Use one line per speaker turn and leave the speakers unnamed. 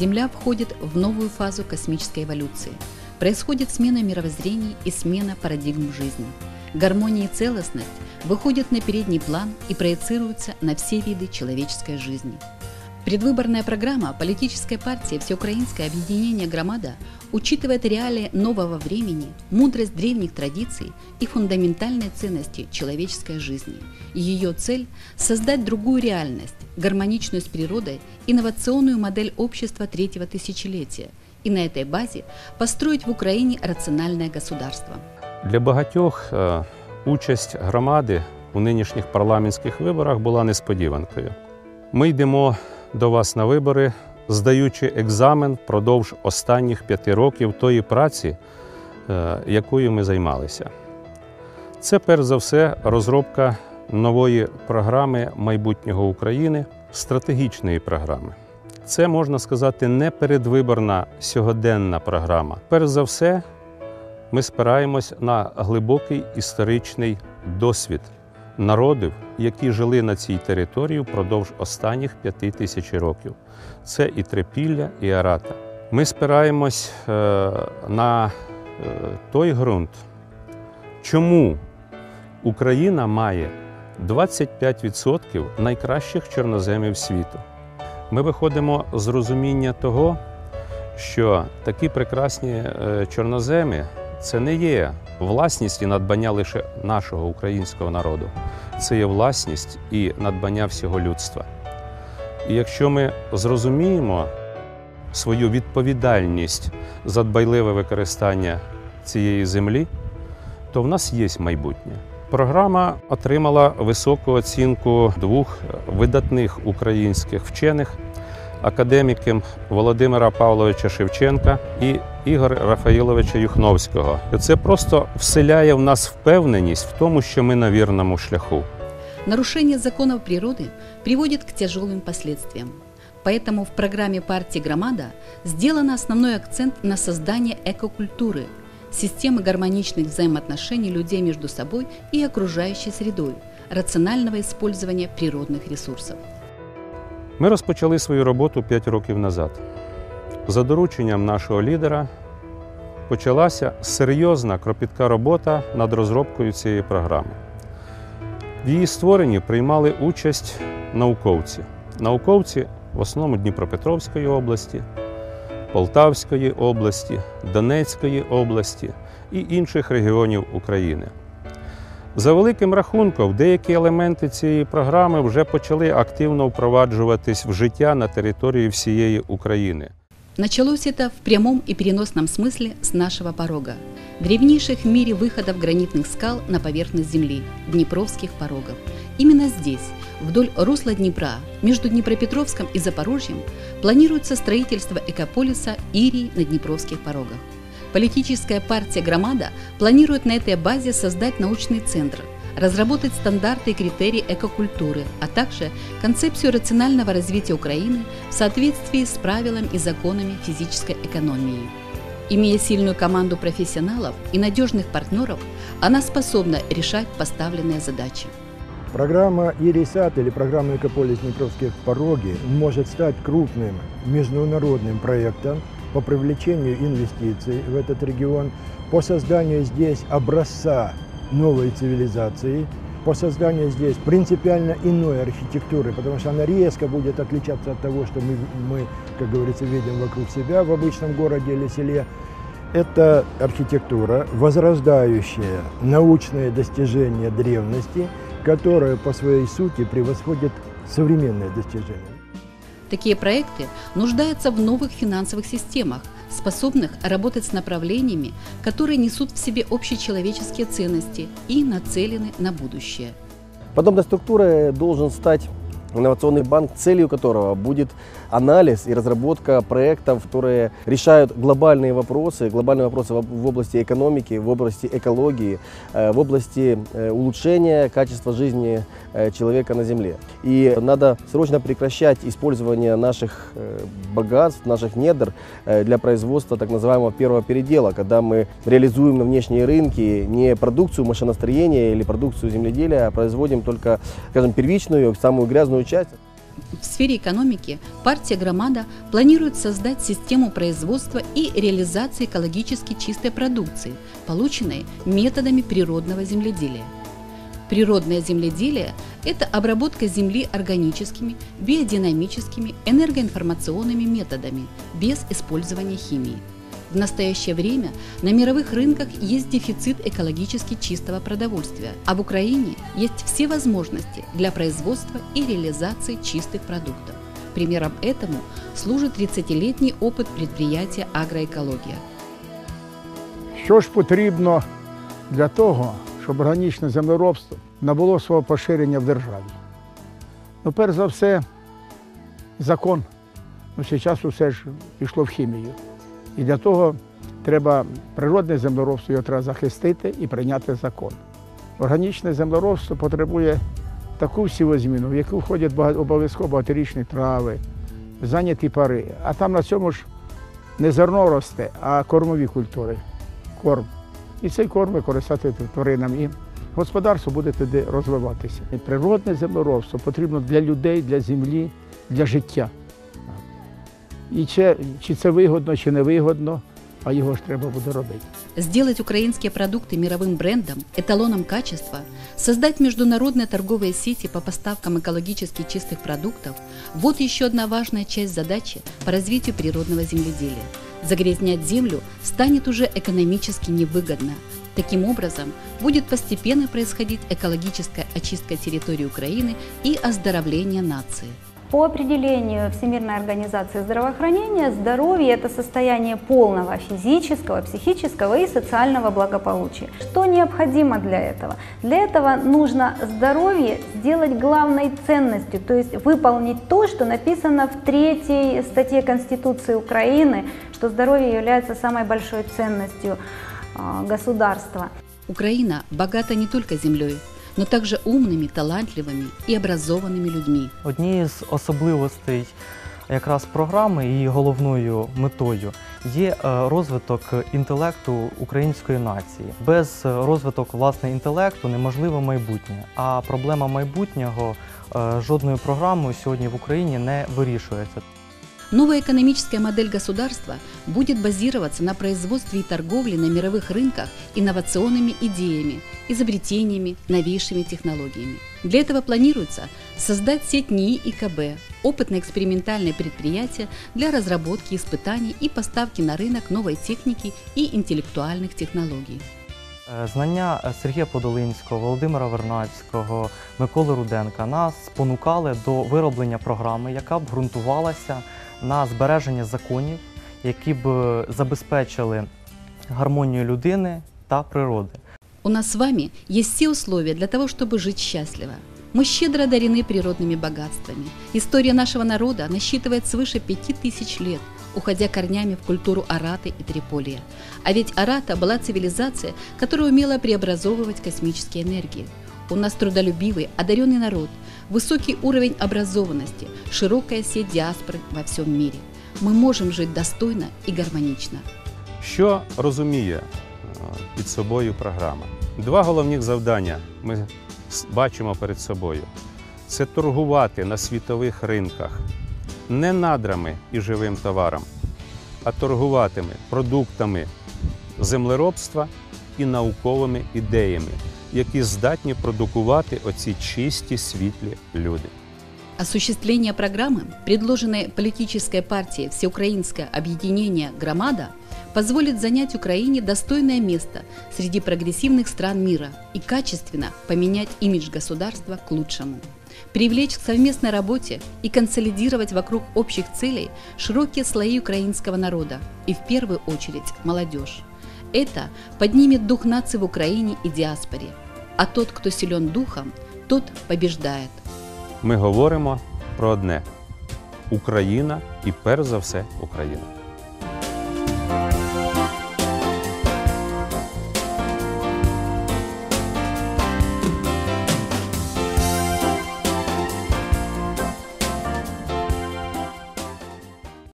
Земля входит в новую фазу космической эволюции. Происходит смена мировоззрений и смена парадигм жизни. Гармония и целостность выходят на передний план и проецируются на все виды человеческой жизни. Предвыборная программа политической партии «Всеукраинское объединение «Громада» учитывает реалии нового времени, мудрость древних традиций и фундаментальные ценности человеческой жизни. И ее цель – создать другую реальность, гармоничную с природой, инновационную модель общества третьего тысячелетия и на этой базе построить в Украине рациональное государство.
Для багатьох е, участь громади у нинішніх парламентських виборах була несподіванкою. Ми йдемо до вас на вибори, здаючи екзамен впродовж останніх п'яти років тої праці, е, якою ми займалися. Це перш за все розробка нової програми майбутнього України, стратегічної програми. Це можна сказати не передвиборна сьогоденна програма. Перш за все, ми спираємось на глибокий історичний досвід народів, які жили на цій території впродовж останніх п'яти тисяч років. Це і Трипілля, і Арата. Ми спираємось е, на е, той ґрунт, чому Україна має 25% найкращих чорноземів світу. Ми виходимо з розуміння того, що такі прекрасні е, чорноземи це не є власність і надбання лише нашого українського народу, це є власність і надбання всього людства. І якщо ми зрозуміємо свою відповідальність за дбайливе використання цієї землі, то в нас є майбутнє. Програма отримала високу оцінку двох видатних українських вчених академіків Володимира Павловича Шевченка і Ігоря Рафаїловича Юхновського. Це просто вселяє в нас впевненість в тому, що ми на вірному шляху.
Нарушение законов природы приводит к тяжелым последствиям. Поэтому в программе партии «Громада» сделан основной акцент на создание экокультуры, системы гармоничных взаимоотношений людей между собой и окружающей средой, рационального использования природных ресурсов.
Ми розпочали свою роботу 5 років назад. За дорученням нашого лідера почалася серйозна кропітка робота над розробкою цієї програми. В її створенні приймали участь науковці. Науковці в основному Дніпропетровської області, Полтавської області, Донецької області і інших регіонів України. За великим рахунком, деякі елементи цієї програми вже почали активно впроваджуватись в життя на території всієї України.
Началось это в прямом и переносном смысле с нашего порога, древнейших в мире выходов гранитных скал на поверхность Земли, Днепровских порогов. Именно здесь, вдоль русла Днепра, между Днепропетровском и Запорожьем, планируется строительство экополиса Ирий на Днепровских порогах. Политическая партия «Громада» планирует на этой базе создать научный центр, разработать стандарты и критерии экокультуры, а также концепцию рационального развития Украины в соответствии с правилами и законами физической экономии. Имея сильную команду профессионалов и надежных партнеров, она способна решать поставленные задачи.
Программа «Ирисат» или программа «Экополис Днепровских пороги» может стать крупным международным проектом по привлечению инвестиций в этот регион, по созданию здесь образца новой цивилизации, по созданию здесь принципиально иной архитектуры, потому что она резко будет отличаться от того, что мы, мы как говорится, видим вокруг себя в обычном городе или селе. Это архитектура, возрождающая научные достижения древности, которая по своей сути превосходит современные достижения.
Такие проекты нуждаются в новых финансовых системах, способных работать с направлениями, которые несут в себе общечеловеческие ценности и нацелены на будущее.
Подобной структурой должен стать инновационный банк, целью которого будет анализ и разработка проектов, которые решают глобальные вопросы, глобальные вопросы в области экономики, в области экологии, э, в области э, улучшения качества жизни э, человека на Земле. И надо срочно прекращать использование наших богатств, наших недр для производства так называемого первого передела, когда мы реализуем на внешние рынки не продукцию машиностроения или продукцию земледелия, а производим только, скажем, первичную, самую грязную часть.
В сфере экономики партия «Громада» планирует создать систему производства и реализации экологически чистой продукции, полученной методами природного земледелия. Природное земледелие – это обработка земли органическими, биодинамическими, энергоинформационными методами, без использования химии. В настоящее время на мировых рынках есть дефицит экологически чистого продовольствия, а в Украине есть все возможности для производства и реализации чистых продуктов. Примером этому служит 30-летний опыт предприятия «Агроэкология».
Що ж потрібно для того, щоб органічне землеробство набуло свого поширення в державі? Ну, перш за все, закон. Ну, зараз усе ж пішло в хімію. І для того треба природне землеробство, його треба захистити і прийняти закон. Органічне землеробство потребує таку сівозміну, в яку входять обов'язково багаторічні трави, зайняті пари. А там на цьому ж не зерно росте, а кормові культури, корм. І цей корм використати тваринам. І господарство буде тоді розвиватися. І природне землеробство потрібно для людей, для землі, для життя. І чи, чи це вигодно, чи не вигодно, а його ж треба буде робити.
Сделать украинские продукты мировым брендом, эталоном качества, создать международные торговые сети по поставкам экологически чистых продуктов – вот еще одна важная часть задачи по развитию природного земледелия. Загрязнять землю станет уже экономически невыгодно. Таким образом, будет постепенно происходить экологическая очистка территории Украины и оздоровление нации.
По определению Всемирной организации здравоохранения, здоровье – это состояние полного физического, психического и социального благополучия. Что необходимо для этого? Для этого нужно здоровье сделать главной ценностью, то есть выполнить то, что написано в третьей статье Конституции Украины, что здоровье является самой большой ценностью а, государства.
Украина богата не только землей, но также умными, талантливыми и образованными людьми.
Однією з особливостей якраз програми і головною метою є е, розвиток інтелекту української нації. Без е, розвиток власне інтелекту неможливо майбутнє. А проблема майбутнього е, жодною програмою сьогодні в Україні не вирішується.
Новая экономическая модель государства будет базироваться на производстве и торговле на мировых рынках инновационными идеями, изобретениями, новейшими технологиями. Для этого планируется создать сеть НИИ и КБ, опытно-экспериментальное предприятие для разработки, испытаний и поставки на рынок новой техники и интеллектуальных технологий.
Е, Знання е, Сергія Подолинського, Володимира Вернадського, Миколи Руденка нас спонукали до вироблення програми, яка б ґрунтувалася на збереження законів, які б е, забезпечили гармонію людини та природи.
У нас с вами есть все условия для того, чтобы жить счастливо. Мы щедро одарены природными богатствами. История нашего народа насчитывает свыше пяти тысяч лет, уходя корнями в культуру Араты и Триполия. А ведь Арата была цивилизация, которая умела преобразовывать космические энергии. У нас трудолюбивый, одаренный народ, высокий уровень образованности, широкая сеть диаспоры во всем мире. Мы можем жить достойно и гармонично.
Що розуміє е, під собою програма? Два головних завдання ми с- бачимо перед собою: це торгувати на світових ринках не надрами і живим товаром, а торгуватиме продуктами землеробства і науковими ідеями, які здатні продукувати оці чисті світлі люди.
Осуществление программы, предложенной политической партией Всеукраинское объединение «Громада», позволит занять Украине достойное место среди прогрессивных стран мира и качественно поменять имидж государства к лучшему. Привлечь к совместной работе и консолидировать вокруг общих целей широкие слои украинского народа и в первую очередь молодежь. Это поднимет дух нации в Украине и диаспоре. А тот, кто силен духом, тот побеждает.
Ми говоримо про одне: Україна і перш за все Україна.